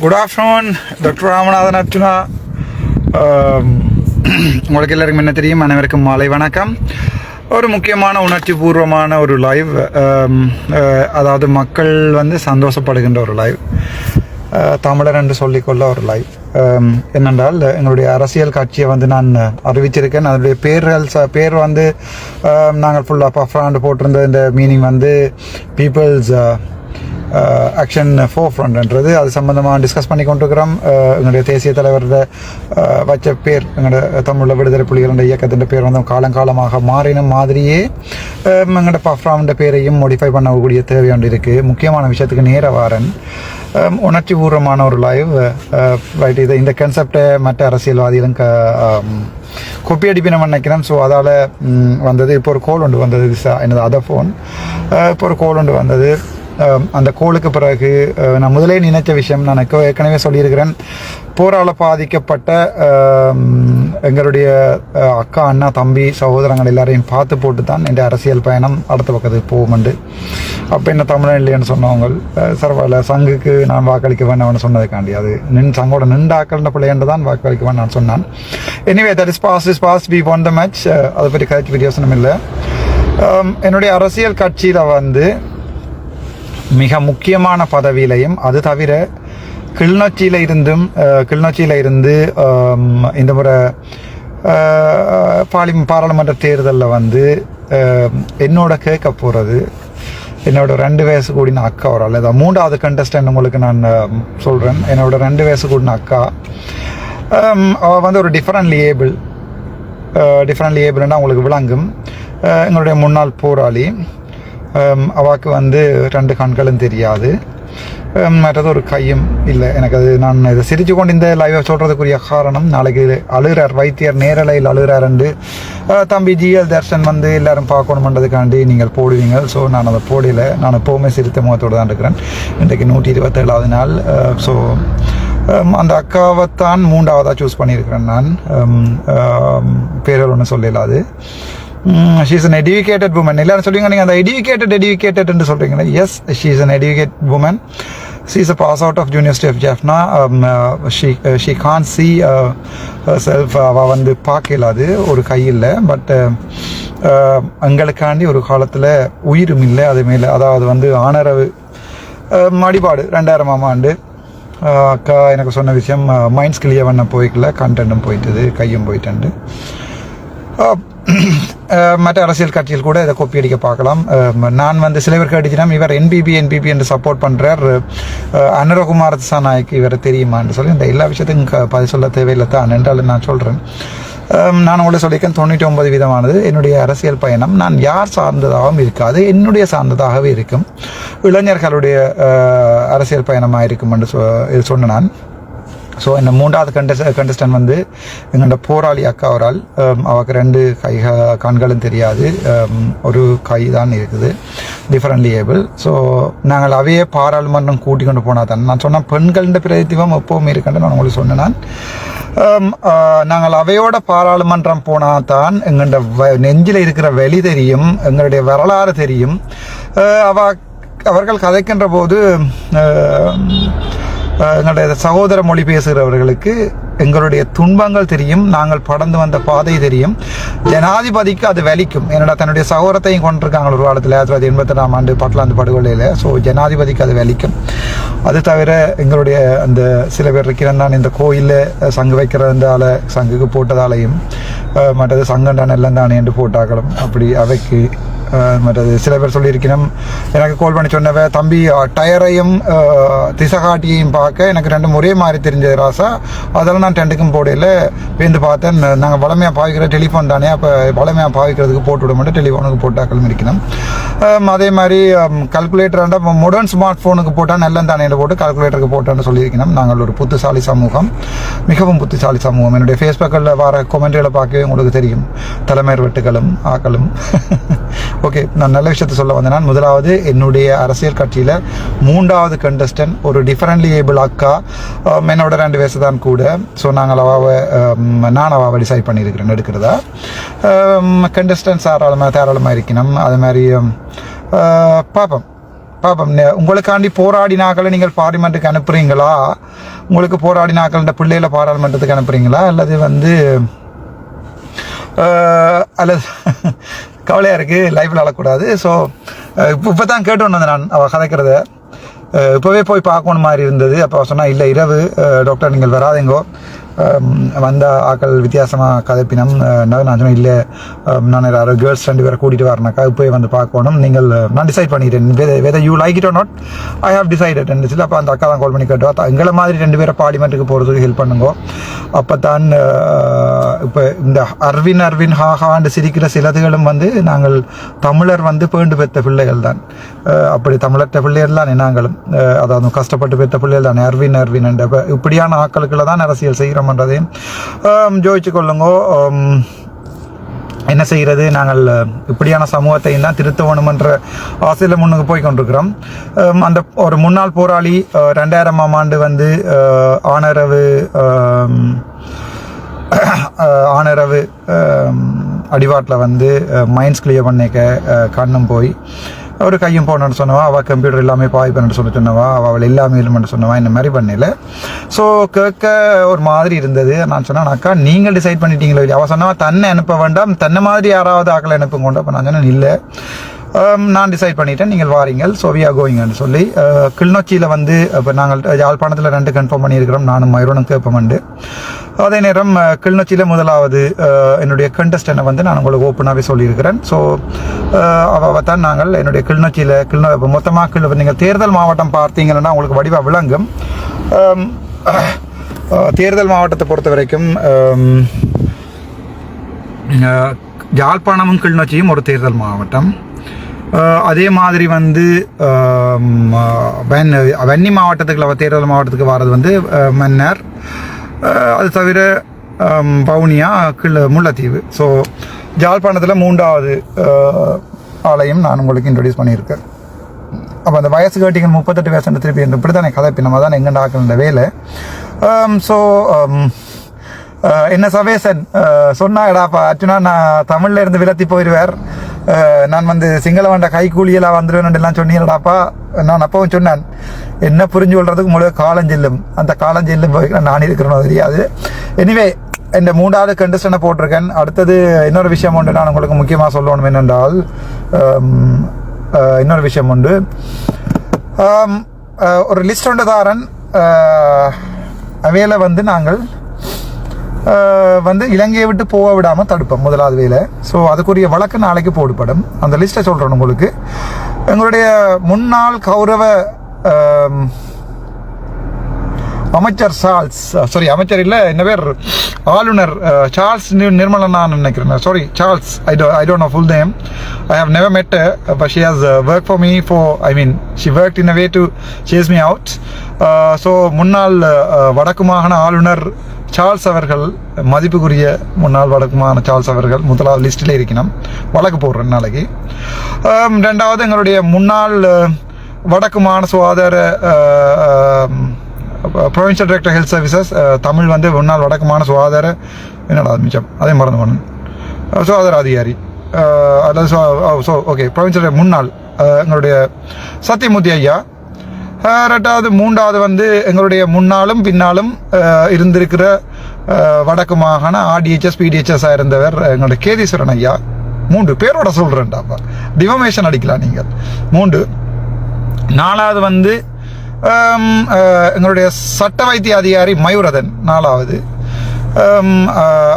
Good afternoon doctor Ramanathan Archuna உங்களுக்கு எல்லாருக்கும் என்ன தெரியும்? அனைவருக்கும் மாலை வணக்கம். ஒரு முக்கியமான உணர்ச்சி பூர்வமான ஒரு லைவ் um, uh, அதாவது மக்கள் வந்து சந்தோஷப்படுகின்ற ஒரு லைவ் uh, தமிழர் என்று சொல்லிக்கொள்ள ஒரு லைவ் um, என்னென்றால் எங்களுடைய அரசியல் கட்சியை வந்து நான் அறிவிச்சிருக்கேன். அதனுடைய பேர்கள் ச- பேர் வந்து um, நாங்கள் ஃபுல்லாக பஃப்ராண்டு போட்டிருந்த இந்த மீனிங் வந்து பீப்புள்ஸ் ஆக்ஷன் ஃபோர் ஃப்ரண்ட்ன்றது அது சம்மந்தமாக டிஸ்கஸ் பண்ணி கொண்டிருக்கிறோம். அஹ் எங்களுடைய தேசிய தலைவரோட uh, வச்ச பேர் எங்களோட தமிழ் விடுதலை புலிகளோட இயக்கத்தின் பேர் வந்து காலங்காலமாக மாறின மாதிரியே um, எங்களோட பஃப்ராம்ன்ற பேரையும் மோடிஃபை பண்ணக்கூடிய தேவை ஒன்று இருக்குது முக்கியமான விஷயத்துக்கு நேர வாரன். Um, உணர்ச்சி பூர்வமான ஒரு லைவ் ரைட் uh, இது இந்த கன்செப்டை மற்ற அரசியல்வாதிகளும் um, க கொப்பி அடிப்பினம் நினைக்கிறேன் ஸோ அதால் வந்தது. இப்போ ஒரு கோல் ஒன்று வந்தது this, எனது அதர் ஃபோன் இப்போ ஒரு கோல் ஒன்று வந்தது. அந்த கோளுக்கு பிறகு நான் முதலே நினைச்ச விஷயம் நான் ஏற்கனவே சொல்லியிருக்கிறேன். போரால் பாதிக்கப்பட்ட எங்களுடைய அக்கா அண்ணா தம்பி சகோதரங்கள் எல்லாரையும் பார்த்து போட்டு தான் என் அரசியல் பயணம் அடுத்த பக்கத்துக்கு போகும்ண்டு. அப்போ என்ன தமிழன் இல்லைன்னு சொன்னவங்க சரவாயில்ல சங்குக்கு நான் வாக்களிக்க வேண்டாம்னு சொன்னதுக்காண்டி. அது நின் சங்கோட நின்றாக்கள்ன்ற பிள்ளையன்று தான் வாக்களிக்க வேண்டாம்னு சொன்னான். Anyway that is past is past we won the match அதை பற்றி கதைச்சு வித்தியாசனம் இல்லை. என்னுடைய அரசியல் கட்சியில் வந்து மிக முக்கியமான பதவியிலையும் அது தவிர கிளிநொச்சியில் இருந்தும் கிளிநொச்சியில் இருந்து இந்த முறை பாலி பாராளுமன்ற தேர்தலில் வந்து என்னோட கேட்க போகிறது என்னோட ரெண்டு வயசு கூடின அக்கா ஒரு ஆள். அதான் மூன்றாவது கண்டஸ்டன்ட் உங்களுக்கு நான் சொல்கிறேன் என்னோட ரெண்டு வயசு கூடின அக்கா. அவள் வந்து ஒரு டிஃப்ரெண்ட் லியேபிள் டிஃப்ரெண்ட் லியேபிள்னா உங்களுக்கு விளங்கும். எங்களுடைய முன்னாள் போராளி. Um, அவாக்கு வந்து ரெண்டு கண்களும் தெரியாது. Um, மற்றது ஒரு கையும் இல்லை. எனக்கு அது நான் இதை சிரித்து கொண்டு இந்த லைவை சொல்கிறதுக்குரிய காரணம் நாளைக்கு அழுகிறார் வைத்தியர் நேரலையில் அழுகிறாருண்டு uh, தம்பி ஜிஎல் தர்ஷன் வந்து எல்லாரும் பார்க்கணுமன்றதுக்காண்டி நீங்கள் போடுவீங்க. ஸோ நான் அதை போடல. நான் எப்போவுமே சிரித்த முகத்தோடு தான் இருக்கிறேன். இன்றைக்கு நூற்றி இருபத்தேழாவது நாள் uh, ஸோ um, அந்த அக்காவைத்தான் மூன்றாவதாக சூஸ் பண்ணியிருக்கிறேன் நான். பேரல் ஒன்றும் சொல்லலாது ஷீஸ் அன் எடுக்கேட்டட் உமன் எல்லாரும் சொல்லுவீங்க நீங்கள் அந்த எடுக்கேட்டட் எடுகேட்டட் என்று yes she's an educate woman she is a pass out of university of Jaffna she she can see self அவள் வந்து பார்க்கலாது ஒரு கையில் பட் uh, uh, எங்களுக்காண்டி ஒரு காலத்தில் உயிரும் இல்லை அது மேலே. அதாவது வந்து ஆனரவு uh, மடிபாடு ரெண்டாயிரமாம் ஆண்டு. அக்கா எனக்கு சொன்ன விஷயம் மைண்ட்ஸ் கிளியர் பண்ண போய்க்கல கண்டென்ட்டும் போயிட்டது கையும் போயிட்டு மற்ற அரசியல் கட்சியில் கூட இதை கொப்பி அடிக்க பார்க்கலாம். நான் வந்து சிலவருக்கு அடிச்சினா இவர் என்பிபி என்பிபி என்று சப்போர்ட் பண்ணுறார் அனுரகுமார் திசாநாயக் இவரை தெரியுமான்னு சொல்லி இந்த எல்லா விஷயத்தையும் க- பதில் சொல்ல தேவையில்லை தான் என்றாலும் நான் சொல்கிறேன் நான் உங்களை சொல்லியிருக்கேன் தொண்ணூற்றி ஒன்பது விதமானது என்னுடைய அரசியல் பயணம். நான் யார் சார்ந்ததாகவும் இருக்காது என்னுடைய சார்ந்ததாகவே இருக்கும். இளைஞர்களுடைய அரசியல் பயணமாக இருக்கும் என்று சொ இது சொன்ன நான். ஸோ இந்த மூன்றாவது கண்டஸ்ட் கண்டஸ்டன் uh, வந்து எங்களோட போராளி அக்கா ஒரு um, ஆள் ரெண்டு கை uh, கண்களும் தெரியாது. Um, ஒரு கை தான் இருக்குது. டிஃப்ரெண்ட்லி ஏபிள் ஸோ நாங்கள் அவையே பாராளுமன்றம் கூட்டி கொண்டு போனால் தான். நான் சொன்ன பெண்களின் பிரதித்துவம் எப்போவும் இருக்குன்னு நான் உங்களுக்கு சொன்னேன் நான் um, uh, நாங்கள் அவையோட பாராளுமன்றம் போனால் தான் எங்களோட வ- நெஞ்சில் இருக்கிற வெளி தெரியும் எங்களுடைய வரலாறு தெரியும். அவ அவர்கள் கதைக்கின்ற போது எங்களுடைய சகோதர மொழி பேசுகிறவர்களுக்கு எங்களுடைய துன்பங்கள் தெரியும் நாங்கள் படந்து வந்த பாதை தெரியும். ஜனாதிபதிக்கு அது வலிக்கும். என்னடா தன்னுடைய சகோதரத்தையும் கொண்டிருக்காங்க ஒரு காலத்தில் ஆயிரத்தி தொள்ளாயிரத்தி எண்பத்தெட்டாம் ஆண்டு பட்லாந்து படுகொலையில். ஸோ ஜனாதிபதிக்கு அது வலிக்கும். அது தவிர எங்களுடைய அந்த சில பேர் இருக்கிறேன் நான் இந்த கோயிலில் சங்கு வைக்கிறதால சங்குக்கு போட்டதாலையும் மற்றது சங்கண்டான எல்லாம் தானே என்று போட்டாக்களும் அப்படி அவைக்கு மற்றது சில பேர் சொல்லியிருக்கணும். எனக்கு கால் பண்ணி சொன்னவ தம்பி டயரையும் திசகாட்டியையும் பார்க்க எனக்கு ரெண்டும் ஒரே மாதிரி தெரிஞ்சது ராசா. அதெல்லாம் நான் ரெண்டுக்கும் போடையில் பேந்து பார்த்தேன். நாங்கள் வளமையாக பாவிக்கிற டெலிஃபோன் தானே. அப்போ வளமையாக பாவிக்கிறதுக்கு போட்டு விட மாட்டோம். டெலிஃபோனுக்கு போட்டாக்களும் இருக்கணும் அதே மாதிரி கல்குலேட்டர் மாடர்ன் ஸ்மார்ட் ஃபோனுக்கு போட்டால் நல்ல தானே போட்டு கால்குலேட்டருக்கு போட்டான்னு சொல்லியிருக்கணும். நாங்கள் ஒரு புத்திசாலி சமூகம். மிகவும் புத்திசாலி சமூகம். என்னுடைய ஃபேஸ்புக்கில் வர கொமெண்ட்களை பார்க்கவே உங்களுக்கு தெரியும். தலைமையர் வெட்டுகளும் ஆக்களும். ஓகே நான் நல்ல விஷயத்தை சொல்ல வந்தேன். நான் முதலாவது என்னுடைய அரசியல் கட்சியில் மூன்றாவது கண்டஸ்டன் ஒரு டிஃபரெண்ட்லி ஏபிள் அக்கா um, என்னோட ரெண்டு வயசு தான் கூட. ஸோ நாங்கள் அவாவை um, நான் அவாவை டிசைட் பண்ணியிருக்கிறேன் எடுக்கிறதா. Um, கண்டஸ்டன்ஸ் தாராளமாக தாராளமாக இருக்கணும் அது மாதிரி uh, பார்ப்போம் பாப்பம். உங்களுக்காண்டி போராடினாக்களை நீங்கள் பார்லிமெண்ட்டுக்கு அனுப்புறீங்களா? உங்களுக்கு போராடினாக்கள் பிள்ளைகளை பாராளுமன்றத்துக்கு அனுப்புறீங்களா? அல்லது வந்து uh, அல்லது கவலையாக இருக்குது லைஃப்பில் அழக்கூடாது ஸோ இப்போ இப்போ தான் கேட்டு வந்தேன் நான் அவள் கதைக்கிறத. இப்போவே போய் பார்க்கணும் மாதிரி இருந்தது. அப்போ சொன்னால் இல்லை இரவு டாக்டர் நீங்கள் வராதேங்கோ. Um, வந்த ஆக்கள் வித்தியாசமாக கதைப்பினம் uh, அஹ், um, நான் சொன்னேன் இல்லை நான் யாரோ கேர்ள்ஸ் ரெண்டு பேரை கூட்டிகிட்டு வரனாக்கா போய் வந்து பார்க்கணும். நீங்கள் uh, நான் டிசைட் பண்ணிட்டேன். Whether you like it or not I have decided சொல்லி அப்போ அந்த அக்கா தான் கால் பண்ணி கேட்டோம் எங்களை மாதிரி ரெண்டு பேரை பார்லிமெண்ட்டுக்கு போகிறதுக்கு ஹெல்ப் பண்ணுங்க. அப்போ தான் uh, இப்போ இந்த அர்வின் அர்வின் ஹாஹாண்டு சிரிக்கிற சிலதுகளும் வந்து நாங்கள் தமிழர் வந்து பேண்டு பெற்ற பிள்ளைகள் தான். அப்படி தமிழற்ற பிள்ளைகள் தான் நாங்களும். அதாவது கஷ்டப்பட்டு பெற்ற பிள்ளைகள் தான். அர்வின் அர்வின் என்ற இப்படியான ஆக்களுக்குள்ள தான் அரசியல் செய்கிறோம் செய்கிறோம்ன்றதையும் அஹ், ஜோதிச்சு கொள்ளுங்கோ. என்ன செய்கிறது நாங்கள் இப்படியான சமூகத்தையும் தான் திருத்த வேணுமென்ற ஆசையில் முன்னுக்கு போய் கொண்டிருக்கிறோம். அந்த ஒரு முன்னாள் போராளி ரெண்டாயிரமாம் ஆண்டு வந்து ஆனரவு ஆனரவு அடிவாட்டில் வந்து மைண்ட்ஸ் கிளியர் பண்ணிக்க கண்ணும் போய் ஒரு கையும் போனேன்னு சொன்னவா அவள் கம்ப்யூட்டர் எல்லாமே பாய் பண்ணு சொல்லி சொன்னவா அவள் எல்லாமே இல்லைன்னு சொன்னவா இந்த மாதிரி பண்ணல. ஸோ கேட்க ஒரு மாதிரி இருந்தது. நான் சொன்னேன் அக்கா நீங்கள் டிசைட் பண்ணிட்டீங்களோ. இல்லையா அவள் சொன்னவா தன்னை அனுப்ப வேண்டாம். தன்னை மாதிரி யாராவது ஆக்களை அனுப்புங்க அப்போ நான் சொன்னேன் இல்லை. Um, நான் டிசைட் பண்ணிட்டேன். நீங்கள் வாரீங்கள். ஸோ வி ஆர் கோயிங்னு சொல்லி uh, கிளிநொச்சியில் வந்து இப்போ நாங்கள் uh, யாழ்ப்பாணத்தில் ரெண்டு கன்ஃபார்ம் பண்ணியிருக்கிறோம். நானும் மயூரனும் கேட்போம்ண்டு அதே நேரம் uh, கிள்நொச்சியில் கிளிநொச்சியில் முதலாவது என்னுடைய கண்டஸ்டனை வந்து நான் உங்களுக்கு ஓப்பனாகவே சொல்லியிருக்கிறேன். ஸோ அவ தான் நாங்கள் என்னுடைய கிளிநொச்சியில் கிளிநொ இப்போ மொத்தமாக கிளி நீங்கள் தேர்தல் மாவட்டம் பார்த்தீங்கன்னா உங்களுக்கு வடிவாக விளங்கும். Um, தேர்தல் மாவட்டத்தை பொறுத்த வரைக்கும் um, யாழ்ப்பாணமும் கிளிநொச்சியும் ஒரு தேர்தல் மாவட்டம். அதே மாதிரி வந்து வன்னி மாவட்டத்துக்குள்ள தேர்தல் மாவட்டத்துக்கு வர்றது வந்து மன்னர் அது தவிர பவுனியா வவுனியா கிள்ள முல்லைத்தீவு. ஸோ ஜாழ்ப்பாணத்தில் மூன்றாவது ஆலயம் நான் உங்களுக்கு இன்ட்ரடியூஸ் பண்ணியிருக்கேன். அப்போ அந்த வயசு கேட்டிங்க முப்பத்தெட்டு வயசு திருப்பி இந்த இப்படி தானே கதை நம்ம தான் எங்கே ஆக்கல வேலை. ஸோ என்ன சவேசன் சொன்னா எடாப்பா அச்சுனா நான் தமிழ்ல இருந்து விலத்தி போயிடுவார் நான் வந்து சிங்கள வண்ட கை வந்துடுவேன் எல்லாம் சொன்னீங்கடாப்பா நான் அப்பவும் சொன்னேன். என்ன புரிஞ்சு கொள்றதுக்கு முழு காலஞ்செல்லும். அந்த காலஞ்செல்லும் போய் நான் இருக்கிறனோ தெரியாது. எனிவே இந்த மூன்றாவது கண்டிஷனை போட்டிருக்கேன். அடுத்தது இன்னொரு விஷயம் உண்டு. நான் உங்களுக்கு முக்கியமாக சொல்லணும் என்னென்றால் இன்னொரு விஷயம் உண்டு. ஒரு லிஸ்ட் ஒன்று தாரன். அவையில் வந்து நாங்கள் வந்து இலங்கையை விட்டு போக விடாமல் தடுப்போம் முதலாவது வேலை ஸோ அதுக்குரிய வழக்கு நாளைக்கு போடுபடும். அந்த லிஸ்ட்டை சொல்கிறேன் உங்களுக்கு. எங்களுடைய முன்னாள் கௌரவ அமைச்சர் சார்ல்ஸ் சாரி அமைச்சர் இல்லை என்ன பேர்? ஆளுநர் அஹ், சார்ல்ஸ் நிர்மலன் நான் நினைக்கிறேன். Sorry Charles. I do I don't know full name I have never met but she has work for me for I mean she work in a way to chase me out so முன்னாள் வடக்கு மாகாண ஆளுநர் Charles அவர்கள் மதிப்புக்குரிய முன்னாள் வழக்குமான Charles அவர்கள் முதலாவது லிஸ்ட்டில் இருக்கணும். வழக்கு போடுறேன் நாளைக்கு. ரெண்டாவது எங்களுடைய முன்னாள் வடக்குமான சுகாதார அஹ், provincial director health services Tamil வந்து முன்னாள் வடக்குமான சுகாதார என்னடா மிச்சம்? அதே மறந்து பண்ணு சுகாதார அதிகாரி. அல்லது அதாவது ஸோ ஓகே ப்ரொவின்ஷியல் முன்னாள் எங்களுடைய சத்தியமூர்த்தி ஐயா ரெண்டாவது மூன்றாவது வந்து எங்களுடைய முன்னாலும் பின்னாலும் இருந்திருக்கிற வடக்கு மாகாண ஆர்டிஹெச்எஸ் பிடிஹெச்எஸ் இருந்தவர் எங்களுடைய கேதீஸ்வரன் ஐயா. மூன்று பேரோட சொல்கிறேன்டாப்பா டிவமேஷன் அடிக்கலாம் நீங்கள். மூன்று. நாலாவது வந்து எங்களுடைய சட்ட வைத்திய அதிகாரி மயூரதன். நாலாவது.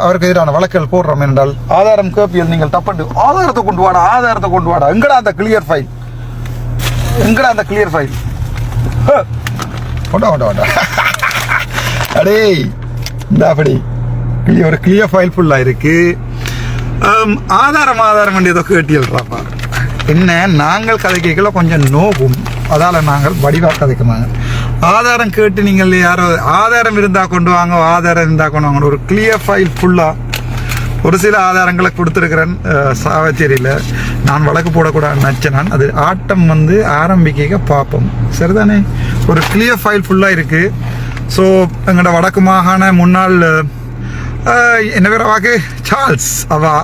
அவருக்கு எதிரான வழக்குகள் போடுறோம் என்றால் ஆதாரம் கேப்பியல் நீங்கள் தப்பண்டு. ஆதாரத்தை கொண்டு வாடா ஆதாரத்தை கொண்டு வாடா. எங்கடா அந்த கிளியர் ஃபைல் எங்கடா அந்த கிளியர் ஃபைல் கொண்டா கொண்டா கொண்டா அடே இந்த அப்படி. ஒரு கிளியர் ஃபைல் ஃபுல்லாக இருக்கு. ஆதாரம் ஆதாரம் வேண்டியதோ கேட்டியல்றாப்பா என்ன நாங்கள் கதை கேட்கல கொஞ்சம் நோகும் அதால் நாங்கள் வடிவாக கதைக்குமாங்க ஆதாரம் கேட்டு நீங்கள் யாரோ ஆதாரம் இருந்தால் கொண்டு வாங்க ஆதாரம் இருந்தால் கொண்டு வாங்க ஒரு கிளியர் ஃபைல் ஃபுல்லாக ஒரு சில ஆதாரங்களை கொடுத்துருக்கிறேன் சாவச்சேரியில். நான் வழக்கு போடக்கூடாது நினச்சேன் நான். அது ஆட்டம் வந்து ஆரம்பிக்க பார்ப்போம். சரிதானே? ஒரு கிளியர் ஃபைல் ஃபுல்லாக இருக்குது ஸோ எங்களோட வடக்கு மாகாண முன்னாள் என்ன பேர் வாக்கு? சார்ல்ஸ் அவா.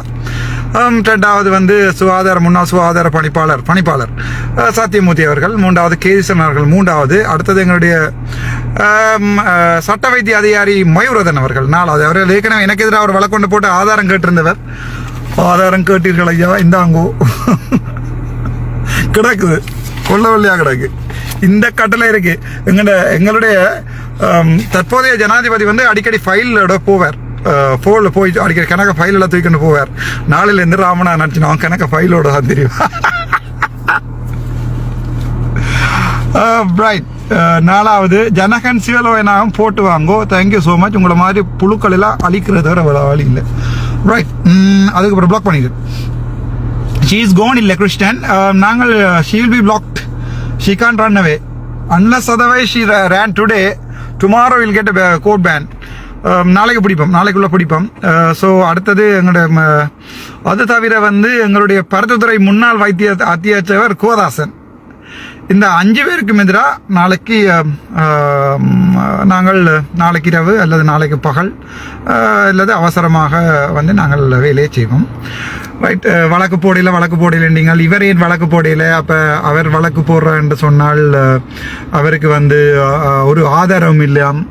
ரெண்டாவது வந்து சுகாதார முன்னாள் சுகாதார பணிப்பாளர் பணிப்பாளர் சத்தியமூர்த்தி அவர்கள் மூன்றாவது கேசன் அவர்கள் மூன்றாவது அடுத்தது எங்களுடைய சட்ட வைத்திய அதிகாரி மயூரதன் அவர்கள். நாலாவது அவர்கள் ஏற்கனவே எனக்கு எதிராக ஒரு வழக்கொண்டு போட்டு ஆதாரம் கேட்டிருந்தவர். ஆதாரம் கேட்டீர்கள் ஐயா இந்தாங்கோ. கிடக்குது. கொள்ளவள்ளியா கிடக்கு. இந்த கட்டளை இருக்கு. எங்கட எங்களுடைய தற்போதைய ஜனாதிபதி வந்து அடிக்கடி ஃபைலோட போவார். ஃபோனில் போய் அடிக்கிற கணக்க ஃபைலெல்லாம் தூக்கிட்டு போவார். நாளிலேருந்து ராமனா நினச்சி அவன் கணக்க ஃபைலோட தான் தெரியும். ரைட் நாலாவது ஜனகன் சிவலோயனாகவும் போட்டு வாங்கோ. தேங்க்யூ ஸோ மச் உங்களை மாதிரி புழுக்கள் எல்லாம் அழிக்கிறது தவிர வழி இல்லை. ரைட் அதுக்கப்புறம் பிளாக் பண்ணிடு. ஷீ இஸ் கோன் இல்லை கிறிஸ்டன் நாங்கள் she will be blocked she can run away unless அதவை she ran today tomorrow will get caught pan நாளைக்கு பிடிப்போம். நாளைக்குள்ளே பிடிப்போம். ஸோ அடுத்தது எங்களுடைய ம, அது தவிர வந்து எங்களுடைய பருத்தத்துறை முன்னாள் வைத்திய அத்தியட்சவர் கோதாசன். இந்த அஞ்சு பேருக்கும் எதிராக நாளைக்கு நாங்கள் நாளைக்கு இரவு அல்லது நாளைக்கு பகல் அல்லது அவசரமாக வந்து நாங்கள் வேலையை செய்வோம். ரைட் வழக்கு போடையில் வழக்கு போடையில் நீங்கள் இவர் ஏன் வழக்கு போடையில்? அப்போ அவர் வழக்கு போடுறார் என்று சொன்னால் அவருக்கு வந்து ஒரு ஆதாரம் இல்லாமல்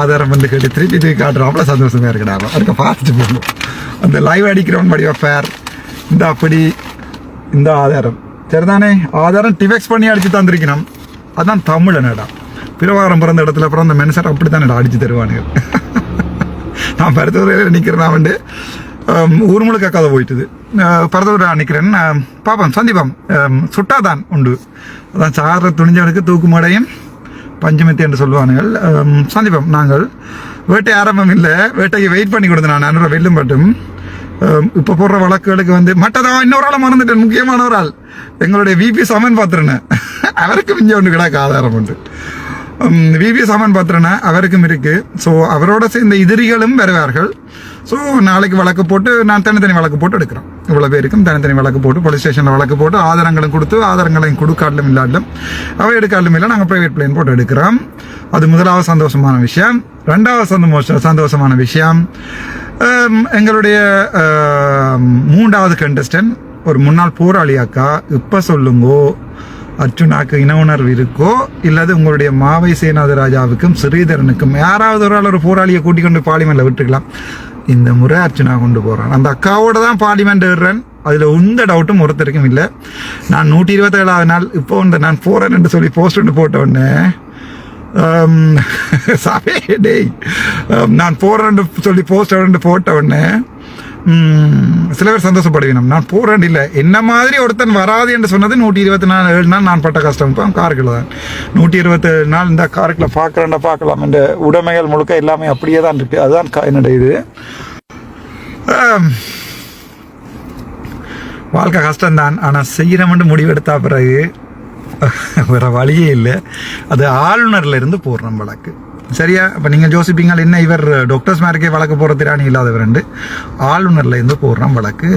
ஆதாரம் வந்து கேட்டு திருப்பி திருப்பி காட்டுறோம். அவ்வளோ சந்தோஷமாக இருக்கடாங்க அதுக்கு பார்த்துட்டு போகணும். அந்த லைவ் அடிக்கிறவன் படி ஃபேர் இந்த அப்படி இந்த ஆதாரம். சரிதானே? ஆதாரம் டிவெக்ஸ் பண்ணி அடிச்சு தந்திருக்கணும். அதான் தமிழ் என்னடா. பிரவாரம் பிறந்த இடத்துல பிறந்த மனுஷர் அப்படி தானடா அடிச்சு தருவானுங்க. நான் பருத்தவரையில் நிற்கிறேன் வந்து ஊர் முழுக்க கதை போயிட்டுது. பரதவரை நிற்கிறேன் பார்ப்போம் சந்திப்போம். சுட்டாதான் உண்டு. அதான் சார துணிஞ்சவனுக்கு தூக்குமடையும் பஞ்சமித்தி என்று சொல்லுவானுங்கள் சந்தீபம் சந்திப்போம். நாங்கள் வேட்டை ஆரம்பம் இல்லை. வேட்டைக்கு வெயிட் பண்ணி கொடுத்தேன் நான் அனுர வெல்லும் மட்டும். இப்போ போடுற வழக்குகளுக்கு வந்து மட்டதான் இன்னொரு ஆளை மறந்துட்டேன். முக்கியமான ஒரு ஆள். எங்களுடைய விபி சமன் பாத்திரன்னு அவருக்கு மிஞ்ச ஒன்று கிடக்கு ஆதாரம் உண்டு. விபி சமன் பாத்திரனா அவருக்கும் இருக்கு. ஸோ அவரோட சேர்ந்த எதிரிகளும் வருவார்கள். ஸோ நாளைக்கு வழக்கு போட்டு நான் தனித்தனி வழக்கு போட்டு எடுக்கிறேன். இவ்வளோ பேருக்கும் தனித்தனி வழக்கு போட்டு போலீஸ் ஸ்டேஷனில் வழக்கு போட்டு ஆதாரங்களும் கொடுத்து ஆதாரங்களையும் கொடுக்காட்டிலும் இல்லாட்டும் அவை எடுக்காட்டிலும் இல்லை நாங்கள் ப்ரைவேட் பிளேன் போட்டு எடுக்கிறோம். அது முதலாவது சந்தோஷமான விஷயம். ரெண்டாவது சந்தோஷ சந்தோஷமான விஷயம் எங்களுடைய மூன்றாவது கண்டஸ்டன்ட் ஒரு முன்னாள் போராளியாக்கா இப்போ சொல்லுங்கோ அர்ஜுனாக்கு இன உணர்வு இருக்கோ இல்லது உங்களுடைய மாவை சேனாத ராஜாவுக்கும் ஸ்ரீதரனுக்கும் யாராவது ஒரு ஆள் ஒரு போராளியை கூட்டிக் கொண்டு பார்லிமெண்ட்ல விட்டுக்கலாம். இந்த முறை அர்ச்சனா கொண்டு போகிறான் அந்த அக்காவோட தான் பார்லிமெண்ட் ஏறுறேன். அதில் எந்த டவுட்டும் ஒருத்தருக்கும் இல்லை. நான் நூற்றி இருபத்தேழாவது நாள் இப்போ இந்த நான் போகிறேன் என்று சொல்லி போஸ்ட் ஒன்று போட்ட உடனே சாவே டேய் நான் போகிறேன் சொல்லி போஸ்ட் போட்ட உடனே சில பேர் சந்தோஷப்படுவினம் நான் போறேன் இல்லை. என்ன மாதிரி ஒருத்தன் வராது என்று சொன்னது நூற்றி இருபத்தி நாலு ஏழு நாள் நான் பட்ட கஷ்டம். இப்போ காருக்குள்ள தான். நூற்றி இருபத்தேழு நாள் இந்த காருக்குள்ள பார்க்குறேன்டா பார்க்கலாம். என்ற உடைமைகள் முழுக்க எல்லாமே அப்படியே தான் இருக்கு. அதுதான் என்னுடைய இது. வாழ்க்கை கஷ்டம்தான். ஆனால் செய்கிறமென்று முடிவெடுத்தா பிறகு வேற வழியே இல்லை. அது ஆளுநர்ல இருந்து போடுறோம் வழக்கு. சரியா? இப்போ நீங்கள் யோசிப்பீங்கள் என்ன இவர் டாக்டர்ஸ் மேருக்கே வழக்கு போகிற திராணி இல்லாதவருண்டு ஆளுநர்ல இருந்து போடுறோம் வழக்கு.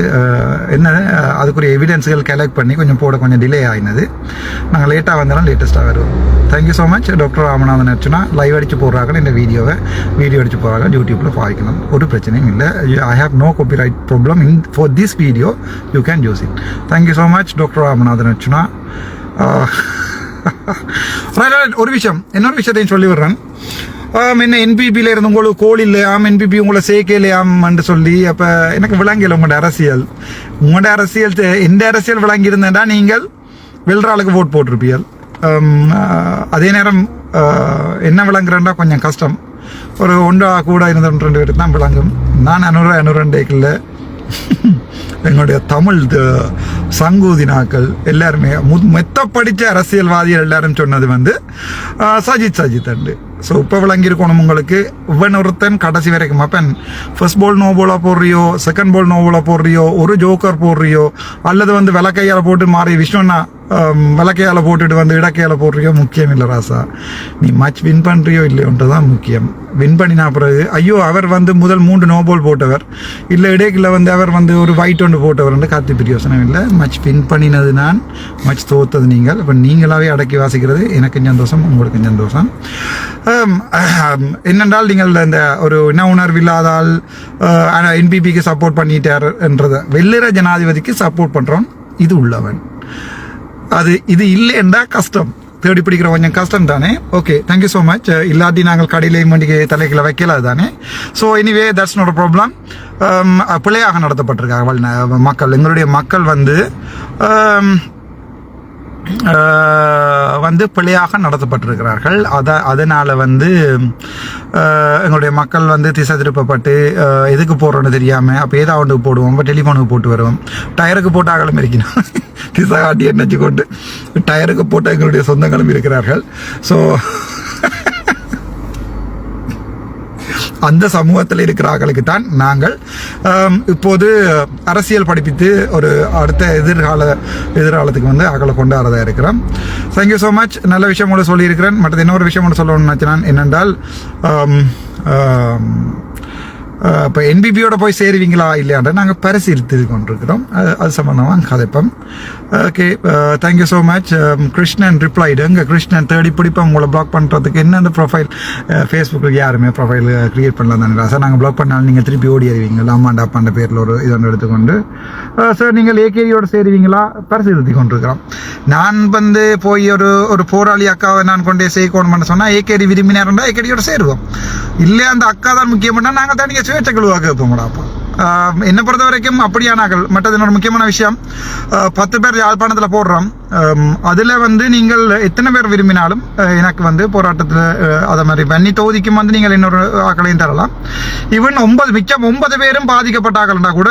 என்ன அதுக்குரிய எவிடன்ஸ்கள் கலெக்ட் பண்ணி கொஞ்சம் போட கொஞ்சம் டிலே ஆயினது. நாங்கள் லேட்டாக வந்தாலும் லேட்டஸ்ட்டாக வருவோம். Thank you so much doctor Ramanathan Archana live அடித்து போடுறாங்க இந்த வீடியோவை. வீடியோ அடித்து போடுறாங்க யூடியூப்பில் பாய்க்கணும் ஒரு பிரச்சனையும் இல்லை. I have no copyright problem in for this video you can use it thank you so much doctor Ramanathan Archana ஒரு விஷயம். இன்னொரு விஷயத்தையும் சொல்லி விடுறேன் ஆம், என்ன என்பிபியில் இருந்து உங்களுக்கு கோல் இல்லையாம் என்பிபி உங்களை சேர்க்கலையாம்னு சொல்லி அப்போ எனக்கு விளங்கல உங்களோட அரசியல். உங்களோட அரசியல் எந்த அரசியல் விளங்கி இருந்தேன்டா நீங்கள் வெல்றாளுக்கு ஓட் போட்டிருப்பீர்கள் அதே நேரம் என்ன விளங்குறேன்டா? கொஞ்சம் கஷ்டம். ஒரு ஒன்றா கூட இருந்த ஒன்று ரெண்டு பேருக்கு தான் விளங்கும். நான் அனுர அனுரண்டேக்கில் எங்களுடைய தமிழ் த- சங்கூதினாக்கள் எல்லாருமே மெத்த படித்த அரசியல்வாதிகள் எல்லாரும் சொன்னது வந்து சஜித் சஜித் அண்டு. ஸோ இப்போ விளங்கியிருக்கணும் உங்களுக்கு. இவன் ஒருத்தன் கடைசி வரைக்கும் அப்பன். ஃபர்ஸ்ட் பால் நோபோல போடுறியோ செகண்ட் பால் நோபோல போடுறியோ ஒரு ஜோக்கர் போடுறியோ அல்லது வந்து விளக்கையால் போட்டு மாறி விஷ்ணுன்னா விளக்கையால் போட்டுட்டு வந்து இடக்கையால் போடுறியோ முக்கியம் இல்லை ராசா நீ மேட்ச் வின் பண்ணுறியோ இல்லையோன்றது தான் முக்கியம் வின் பண்ணினா பிறகு ஐயோ அவர் வந்து முதல் மூன்று நோ பால் போட்டவர் இல்லை இடைக்கில் வந்து அவர் வந்து ஒரு ஒயிட் ஒன்று போட்டவர் காத்து பிரியோசனம் இல்லை மச் வின் பண்ணினது நான் மச் தோத்தது நீங்கள் இப்போ நீங்களாவே அடக்கி வாசிக்கிறது எனக்கு சந்தோஷம் உங்களுக்கு சந்தோஷம் என்னென்றால் நீங்கள் இந்த ஒரு இன உணர்வு இல்லாதால் என்பிபிக்கு சப்போர்ட் பண்ணிட்டார் என்றது வெள்ளிர ஜனாதிபதிக்கு சப்போர்ட் பண்ணுறோம் இது உள்ளவன் அது இது இல்லைன்றா கஷ்டம். தேடி பிடிக்கிற கொஞ்சம் கஷ்டம் தானே? ஓகே தேங்க்யூ ஸோ மச் இல்லாட்டி நாங்கள் கடையிலேயும் வண்டிக்கு தலைகளை வைக்கல தானே? So anyway that's not problem um, பிள்ளையாக நடத்தப்பட்டிருக்காங்க மக்கள். எங்களுடைய மக்கள் வந்து um, வந்து பிழையாக நடத்தப்பட்டிருக்கிறார்கள். அதை அதனால் வந்து எங்களுடைய மக்கள் வந்து திசை திருப்பப்பட்டு எதுக்கு போடுறோன்னு தெரியாமல் அப்போ ஏதாவது போடுவோம் இப்போ டெலிஃபோனுக்கு போட்டு வருவோம். டயருக்கு போட்டு இருக்கணும் திசை காட்டி என்னச்சு கொண்டு டயருக்கு போட்ட எங்களுடைய சொந்தங்களும் இருக்கிறார்கள். ஸோ அந்த சமூகத்தில் இருக்கிறார்களுக்கு தான் நாங்கள் இப்போது அரசியல் படிப்பித்து ஒரு அடுத்த எதிர்கால எதிர்காலத்துக்கு வந்து அகலை கொண்டாடுறதா இருக்கிறோம். தேங்க்யூ ஸோ மச் நல்ல விஷயம் கூட சொல்லியிருக்கிறேன். மற்றது இன்னொரு விஷயம் கூட சொல்லணும்னு நினச்சினான் என்னென்றால் இப்போ என்பிபியோட போய் சேருவீங்களா இல்லையான்ற நாங்கள் பரிசீலித்து கொண்டிருக்கிறோம். அது அது சம்மந்தமாக கதைப்போம். Okay thank you so much Krishnan replied இங்கே கிருஷ்ணன் தேடி பிடிப்போம். உங்களை பிளாக் பண்ணுறதுக்கு என்ன அந்த ப்ரொஃபைல் ஃபேஸ்புக்கில் யாருமே ப்ரொஃபைல் க்ரியேட் பண்ணலாம் தானே சார் நாங்கள் பிளாக் பண்ணாலும் நீங்கள் திருப்பி ஓடி அறிவீங்க அம்மாண்டா அப்பாண்ட பேரில் ஒரு இது ஒன்று எடுத்துக்கொண்டு. சார் நீங்கள் ஏகேரியோட சேருவீங்களா? பரிசீலித்து கொண்டிருக்கிறோம். நான் வந்து போய் ஒரு ஒரு போராளி அக்காவை நான் கொண்டே செய்யணும் சொன்னால் ஏகேடி விரும்பினாருண்டா ஏகேடியோட சேருவோம். இல்லை அந்த அக்கா தான் முக்கியம்னா நாங்கள் தான் நீங்கள் சுயேட்சை குழுவாக வைப்போம்டா அப்போ. என்னை பொறுத்த வரைக்கும் அப்படியானாக்கள் மற்றது என்னோட முக்கியமான விஷயம் பத்து பேர் யாழ்ப்பாணத்தில் போடுறோம். அதில் வந்து நீங்கள் எத்தனை பேர் விரும்பினாலும் எனக்கு வந்து போராட்டத்தில் அதை மாதிரி வன்னி தொகுதிக்கும் வந்து நீங்கள் இன்னொரு ஆக்களையும் தரலாம். ஈவன் ஒன்பது மிச்சம் ஒன்பது பேரும் பாதிக்கப்பட்ட ஆக்கள்ண்டா கூட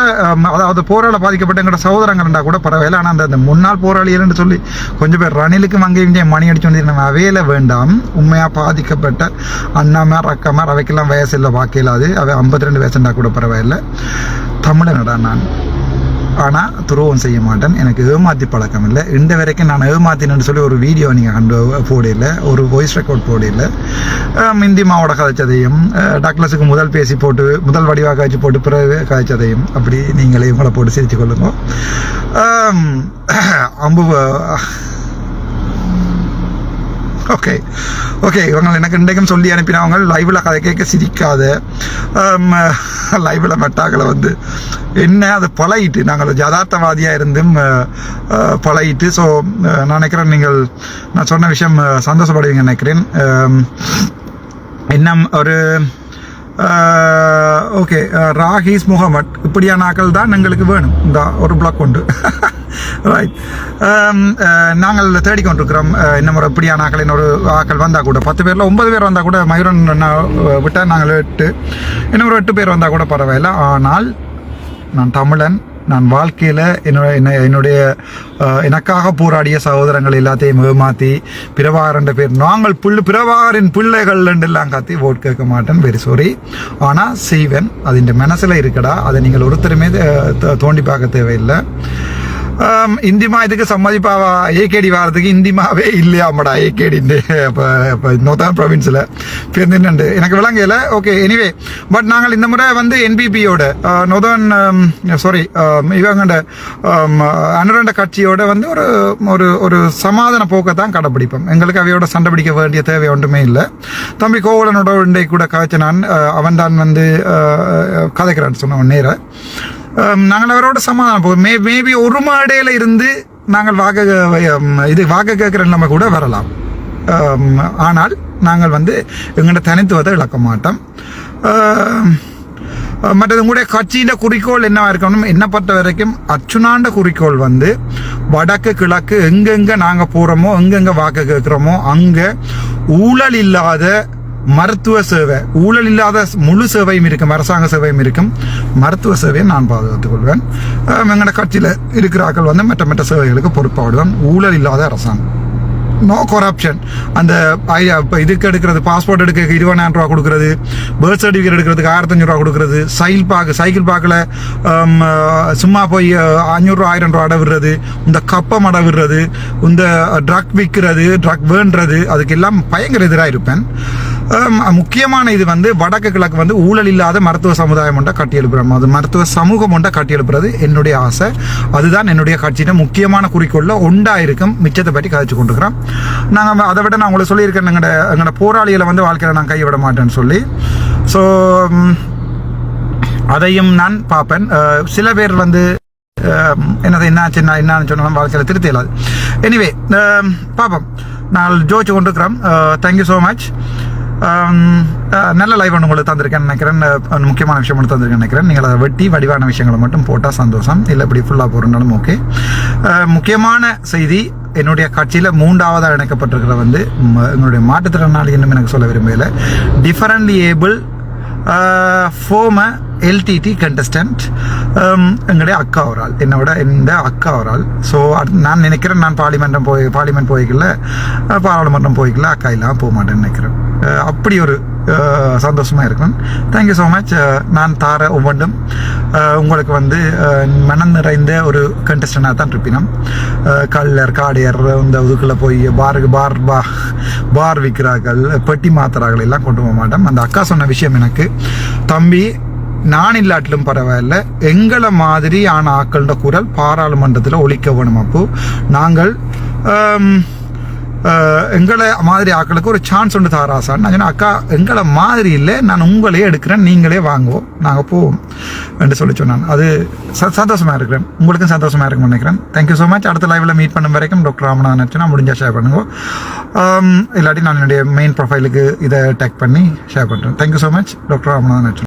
அதாவது போராட பாதிக்கப்பட்ட எங்களோட சகோதரங்கள்ண்டா கூட பரவாயில்ல. ஆனால் அந்த அந்த முன்னாள் போராளிகள்னு சொல்லி கொஞ்சம் பேர் ரணிலுக்கும் அங்கேயும் மணி அடிச்சு வந்து நம்ம அவையில வேண்டாம். உண்மையாக பாதிக்கப்பட்ட அண்ணாமார் அக்காமார் அவைக்கெல்லாம் வயசு இல்லை வாக்கிலாது அவை ஐம்பத்தி ரெண்டு வயசுண்டா கூட பரவாயில்ல. தமிழனடா நான். ஆனால் துரோகம் செய்ய மாட்டேன். எனக்கு ஏமாத்தி பழக்கம் இல்லை. இந்த வரைக்கும் நான் ஏமாத்தினு சொல்லி ஒரு வீடியோ நீங்கள் கண்டு போடல ஒரு வாய்ஸ் ரெக்கார்ட் போடல. இந்தி மாவோட கதைச்சதையும் அஹ், டக்ளஸுக்கு முதல் பேசி போட்டு முதல் வடிவாக காய்ச்சி போட்டு பிறகு காய்ச்சதையும் அப்படி நீங்களே உங்களை போட்டு சிரித்து கொள்ளுங்க. அம்பு ஓகே ஓகே இவங்க எனக்கு இன்றைக்கும் சொல்லி அனுப்பினவங்க லைவில் கதை கேட்க சிரிக்காத. லைவில் மெட்டாக்களை வந்து என்ன அது பழகிட்டு நாங்கள் யதார்த்தவாதியாக இருந்தும் பழகிட்டு ஸோ நான் நினைக்கிறேன் நீங்கள் நான் சொன்ன விஷயம் சந்தோஷப்படுவீங்க நினைக்கிறேன். என்ன ஒரு ஓகே ராஹீஸ் முகமட் இப்படியான ஆக்கள் தான் எங்களுக்கு வேணும் இந்த ஒரு பிளாக் உண்டு ரைட் நாங்கள் தேடிக்கொண்டிருக்கிறோம் இன்னும் ஒரு இப்படியான ஆக்கள் இன்னொரு ஆக்கள் வந்தால் கூட பத்து பேரில் ஒன்பது பேர் வந்தால் கூட மயூரன் விட்டால் நாங்கள் எட்டு இன்னும் ஒரு எட்டு பேர் வந்தால் கூட பரவாயில்ல ஆனால் நான் தமிழன் நான் வாழ்க்கையில் என்னோட என்னுடைய எனக்காக போராடிய சகோதரங்கள் எல்லாத்தையும் ஏமாற்றி பிரபாகரன் பேர் நாங்கள் புல் பிரபாகரின் பிள்ளைகள் எல்லாம் காத்தி ஓட் கேட்க மாட்டேன். வெரி சாரி ஆனால் செய்வேன். அது இந்த மனசில் இருக்கடா. அதை நீங்கள் ஒருத்தருமே தோண்டி பார்க்க தேவையில்லை. இந்திமா இதுக்கு சம்மதிப்பாவா ஏகேடி வாரத்துக்கு இந்திமாவே இல்லையாமடா ஏகேடின்னு இப்போ இப்போ நோதான் ப்ரொவின்ஸில் பிறந்துண்டு எனக்கு விளங்கல ஓகே எனிவே பட் நாங்கள் இந்த முறை வந்து என்பிபியோட நொதன் சாரி இவங்கண்ட அனுரண்ட கட்சியோட வந்து ஒரு ஒரு ஒரு சமாதான போக்கை தான் கடைப்பிடிப்போம் எங்களுக்கு அவையோட சண்டை பிடிக்க வேண்டிய தேவை ஒன்றுமே இல்லை தம்பி கோவலனோட இண்டை கூட காய்ச்ச நான் அவன் தான் வந்து கதைக்கிறான்னு சொன்னவன் நேர நாங்கள் அவரோட சமாதானம் போகும் மே மேபி ஒரு மாடையில் இருந்து நாங்கள் வாக்கு இது வாக்கு கேட்குற நிலைமை கூட வரலாம். ஆனால் நாங்கள் வந்து எங்களோட தனித்துவத்தை இழக்க மாட்டோம். மற்றது உங்களுடைய கட்சியின் குறிக்கோள் என்னவா இருக்கணும்? என்ன பொறுத்த வரைக்கும் அச்சுனாண்ட குறிக்கோள் வந்து வடக்கு கிழக்கு எங்கெங்கே நாங்கள் போகிறோமோ எங்கெங்கே வாக்கு கேட்குறோமோ அங்கே ஊழல் இல்லாத மருத்துவ சேவை ஊழல் இல்லாத முழு சேவையும் இருக்கும் அரசாங்க சேவையும் இருக்கும். மருத்துவ சேவையை நான் பாதுகாத்துக் கொள்வேன். எங்களோட கட்சியில் இருக்கிறாக்கள் வந்து மற்ற மற்ற சேவைகளுக்கு பொறுப்பாடுவேன் ஊழல் இல்லாத அரசாங்கம். நோ கொராப்ஷன் அந்த இப்போ இதுக்கு எடுக்கிறது பாஸ்போர்ட் எடுக்க இருபதாயிரம் ரூபா கொடுக்குறது பர்த் சர்டிஃபிகேட் எடுக்கிறதுக்கு ஆயிரத்தஞ்சு ரூபா கொடுக்குறது சைக்கிள் பார்க்க சைக்கிள் பார்க்கல சும்மா போய் அஞ்சூறுரூவா ஆயிரம் ரூபா அடை விடுறது இந்த கப்பம் அடை விடுறது இந்த ட்ரக் விற்கிறது ட்ரக் வேண்டுறது அதுக்கெல்லாம் பயங்கர எதிராக இருப்பேன். முக்கியமான இது வந்து வடக்கு கிழக்கு வந்து ஊழல் இல்லாத மருத்துவ சமுதாயம் ஒன்றை கட்டியெழுப்புறோம் அது மருத்துவ சமூகம் ஒன்றை கட்டியெழுப்புறது என்னுடைய ஆசை. அதுதான் என்னுடைய கட்சியின் முக்கியமான குறிக்கோளில் உண்டாயிருக்கும் இருக்கும் மிச்சத்தை பற்றி கதைச்சு கொண்டுக்கிறோம் நாங்கள் அதை விட நான் உங்களை சொல்லியிருக்கேன் எங்களோட எங்களோட போராளிகளை வந்து வாழ்க்கையில் நான் கைவிட மாட்டேன்னு சொல்லி. ஸோ அதையும் நான் பார்ப்பேன். சில பேர் வந்து என்னது என்னது என்னாச்சு என்ன என்னன்னு சொன்னாலும் வாழ்க்கையில் திருத்த இயலாது. எனிவே பார்ப்போம். நான் ஜோதிச்சு கொண்டிருக்கிறோம். தேங்க்யூ ஸோ மச் நல்ல லைவ் ஒன்று உங்களுக்கு தந்திருக்கேன்னு நினைக்கிறேன். முக்கியமான விஷயம் ஒன்று தந்திருக்கேன்னு நினைக்கிறேன். நீங்கள் அதை வெட்டி வடிவான விஷயங்களை மட்டும் போட்டால் சந்தோஷம். இல்லை இப்படி ஃபுல்லாக போகிறனாலும் ஓகே முக்கியமான செய்தி என்னுடைய கட்சியில் மூன்றாவதாக இணைக்கப்பட்டிருக்கிற வந்து ம- எங்களுடைய மாற்றுத்திறனாளி இன்னும் எனக்கு சொல்ல விரும்பல. டிஃபரன்ட்லி ஏபிள் ஃபோமை எல்டிடி கண்டஸ்டன்ட் um, எங்களுடைய அக்கா ஒரு ஆள். என்னோட இந்த அக்கா ஒரு ஆள். ஸோ நான் நினைக்கிறேன் நான் பார்லிமெண்டம் போய் பார்லிமெண்ட் போய்க்கல பாராளுமன்றம் போய்க்கல அக்கா இல்லாமல் போக மாட்டேன்னு நினைக்கிறேன். அப்படி ஒரு சந்தோஷமாக இருக்கும் தேங்க்யூ ஸோ மச் நான் தார ஒவ்வொன்றும் உங்களுக்கு வந்து மனம் நிறைந்த ஒரு கண்டஸ்டனாக தான் இருப்பினோம் கல்லர் கள்ளர் காடையர் இந்த இதுக்குள்ளே போய் பாருக்கு பார் பா பார் விற்கிறார்கள் பெட்டி மாத்திரார்கள் எல்லாம் கொண்டு போக மாட்டோம். அந்த அக்கா சொன்ன விஷயம் எனக்கு தம்பி நான் இல்லாட்டிலும் பரவாயில்ல. எங்களை மாதிரி ஆன குரல் பாராளுமன்றத்தில் ஒழிக்க வேணும் அப்போ. நாங்கள் எங்களை மாதிரி ஆக்களுக்கு ஒரு சான்ஸ் ஒன்று தாராசான் நான் சொன்னேன் அக்கா எங்களை மாதிரி இல்லை நான் உங்களே எடுக்கிறேன் நீங்களே வாங்குவோம். நாங்கள் போவோம். என்று சொல்லி சொன்னான் அது ச- சந்தோஷமாக இருக்கிறேன். உங்களுக்கும் சந்தோஷமாக இருக்கும்னு நினைக்கிறேன். தேங்க்யூ ஸோ மச் அடுத்த லைவில் மீட் பண்ணும் வரைக்கும் டாக்டர் ராமநாதன் நச்சுனா முடிஞ்சால் ஷேர் பண்ணுங்க. இல்லாட்டி நான் என்னுடைய மெயின் ப்ரொஃபைலுக்கு இதை டேக் பண்ணி ஷேர் பண்ணுறேன் thank you so much doctor Ramanathan நச்சு